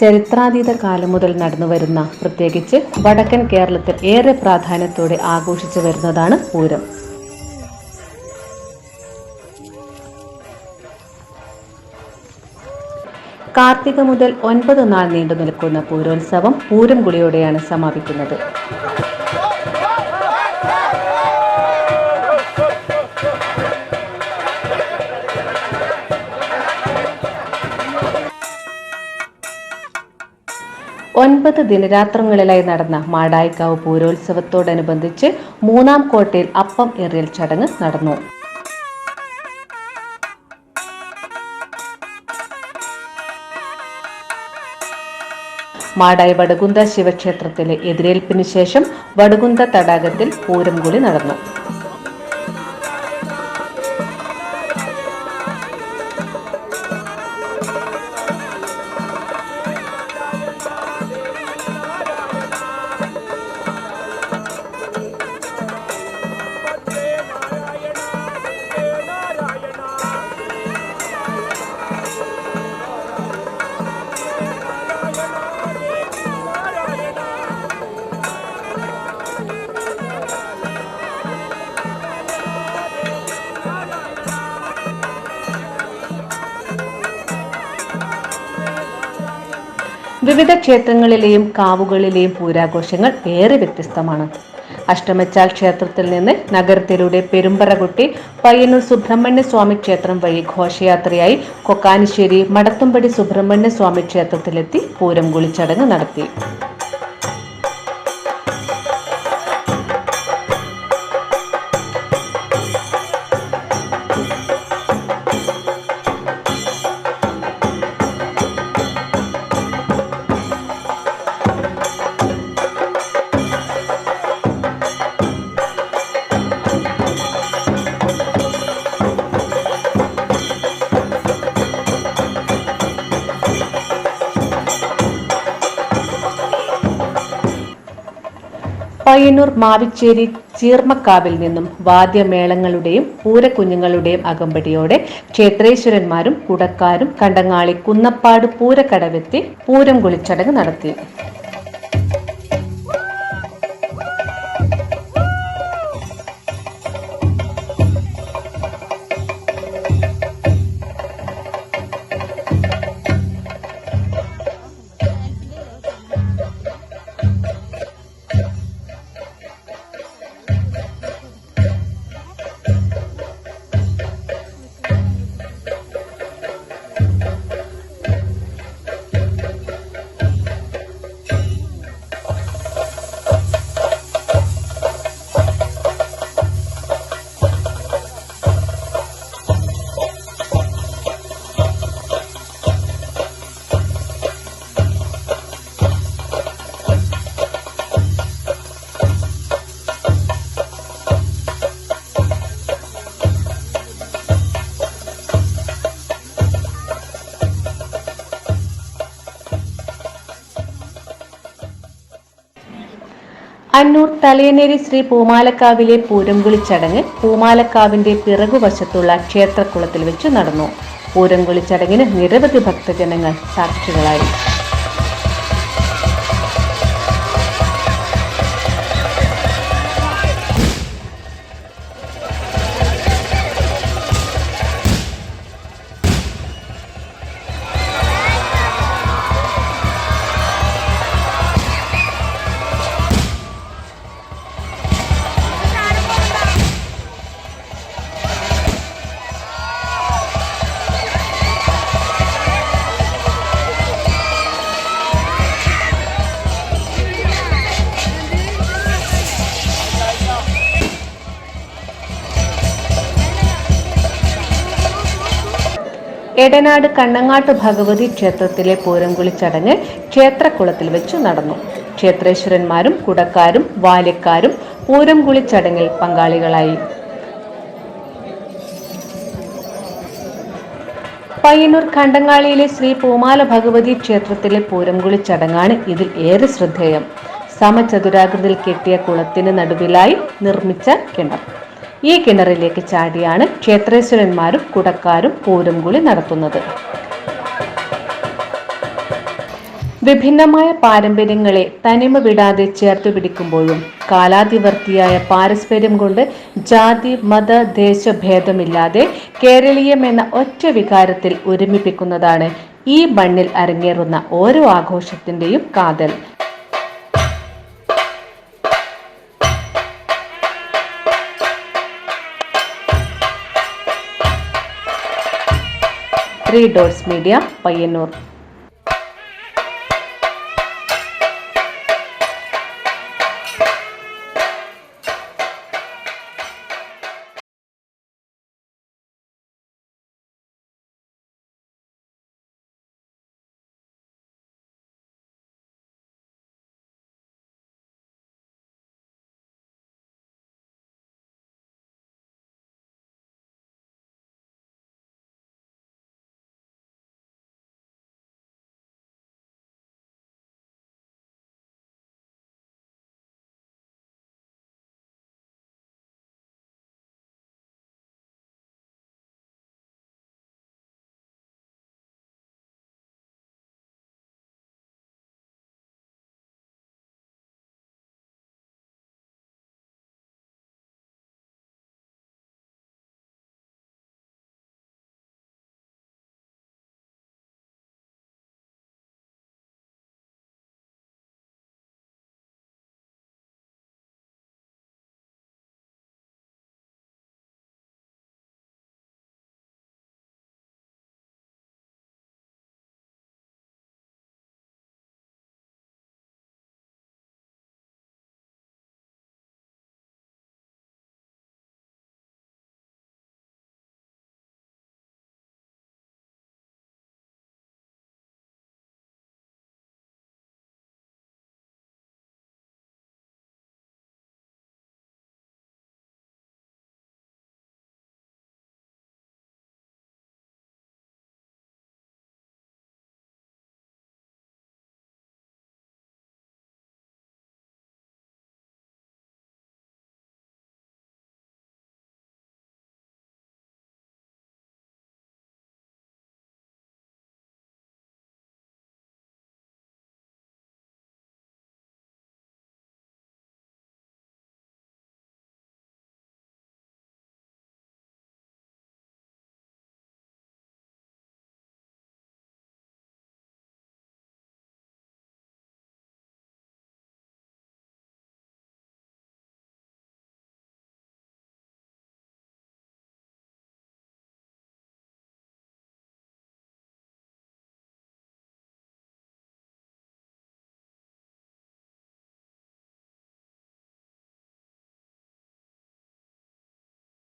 ചരിത്രാതീത കാലം മുതൽ നടന്നുവരുന്ന പ്രത്യേകിച്ച് വടക്കൻ കേരളത്തിൽ ഏറെ പ്രാധാന്യത്തോടെ ആഘോഷിച്ചു വരുന്നതാണ് പൂരം. കാർത്തിക മുതൽ ഒൻപത് നാൾ നീണ്ടു നിൽക്കുന്ന പൂരോത്സവം പൂരം കുളിയോടെയാണ് സമാപിക്കുന്നത്. ഒൻപത് ദിനരാത്രങ്ങളിലായി നടന്ന മാടായിക്കാവ് പൂരോത്സവത്തോടനുബന്ധിച്ച് മൂന്നാം കോട്ടയിൽ അപ്പം എറിയൽ ചടങ്ങ് നടന്നു. മാടായി വടകുന്ത ശിവക്ഷേത്രത്തിലെ എതിരേൽപ്പിന് ശേഷം വടകുന്ത തടാകത്തിൽ പൂരം കൂടി നടന്നു. വിവിധ ക്ഷേത്രങ്ങളിലെയും കാവുകളിലെയും പൂരാഘോഷങ്ങൾ ഏറെ വ്യത്യസ്തമാണ്. അഷ്ടമച്ചാൽ ക്ഷേത്രത്തിൽ നിന്ന് നഗരത്തിലൂടെ പെരുമ്പറകുട്ടി പയ്യന്നൂർ സുബ്രഹ്മണ്യ സ്വാമി ക്ഷേത്രം വഴി ഘോഷയാത്രയായി കൊക്കാനിശ്ശേരി മടത്തുംപടി സുബ്രഹ്മണ്യ സ്വാമി ക്ഷേത്രത്തിലെത്തി പൂരം കുളിച്ചടങ്ങ് നടത്തി. പയ്യന്നൂർ മാവിച്ചേരി ചീർമക്കാവിൽ നിന്നും വാദ്യമേളങ്ങളുടെയും പൂരക്കുഞ്ഞുങ്ങളുടെയും അകമ്പടിയോടെ ക്ഷേത്രേശ്വരന്മാരും കുടക്കാരും കണ്ടങ്ങാളി കുന്നപ്പാട് പൂരക്കടവെത്തി പൂരം കുളിച്ചടങ്ങ് നടത്തി. തലയനേരി ശ്രീ പൂമാലക്കാവിലെ പൂരംകുളി ചടങ്ങ് പൂമാലക്കാവിന്റെ പിറകുവശത്തുള്ള ക്ഷേത്രക്കുളത്തിൽ വെച്ച് നടന്നു. പൂരംകുളി ചടങ്ങിന് നിരവധി ഭക്തജനങ്ങൾ സാക്ഷികളായി. എടനാട് കണ്ണങ്ങാട്ട് ഭഗവതി ക്ഷേത്രത്തിലെ പൂരംകുളി ചടങ്ങ് ക്ഷേത്രക്കുളത്തിൽ വെച്ച് നടന്നു. ക്ഷേത്രേശ്വരന്മാരും കുടക്കാരും വാല്യക്കാരും പൂരംകുളി ചടങ്ങിൽ പങ്കാളികളായി. പയ്യന്നൂർ കണ്ടങ്ങാളിയിലെ ശ്രീ പൂമാല ഭഗവതി ക്ഷേത്രത്തിലെ പൂരംകുളി ചടങ്ങാണ് ഇതിൽ ഏറെ ശ്രദ്ധേയം. സമചതുരാകൃതിയിൽ കെട്ടിയ കുളത്തിന് നടുവിലായി നിർമ്മിച്ച കിണർ. ഈ കിണറിലേക്ക് ചാടിയാണ് ക്ഷേത്രേശ്വരന്മാരും കുടക്കാരും പൂരംകുളി നടത്തുന്നത്. വിഭിന്നമായ പാരമ്പര്യങ്ങളെ തനിമ വിടാതെ ചേർത്തു പിടിക്കുമ്പോഴും കാലാതിവർത്തിയായ പാരസ്പര്യം കൊണ്ട് ജാതി മത ദേശഭേദമില്ലാതെ കേരളീയം എന്ന ഒറ്റ വികാരത്തിൽ ഒരുമിപ്പിക്കുന്നതാണ് ഈ മണ്ണിൽ അരങ്ങേറുന്ന ഓരോ ആഘോഷത്തിന്റെയും കാതൽ. Dots media Payyanur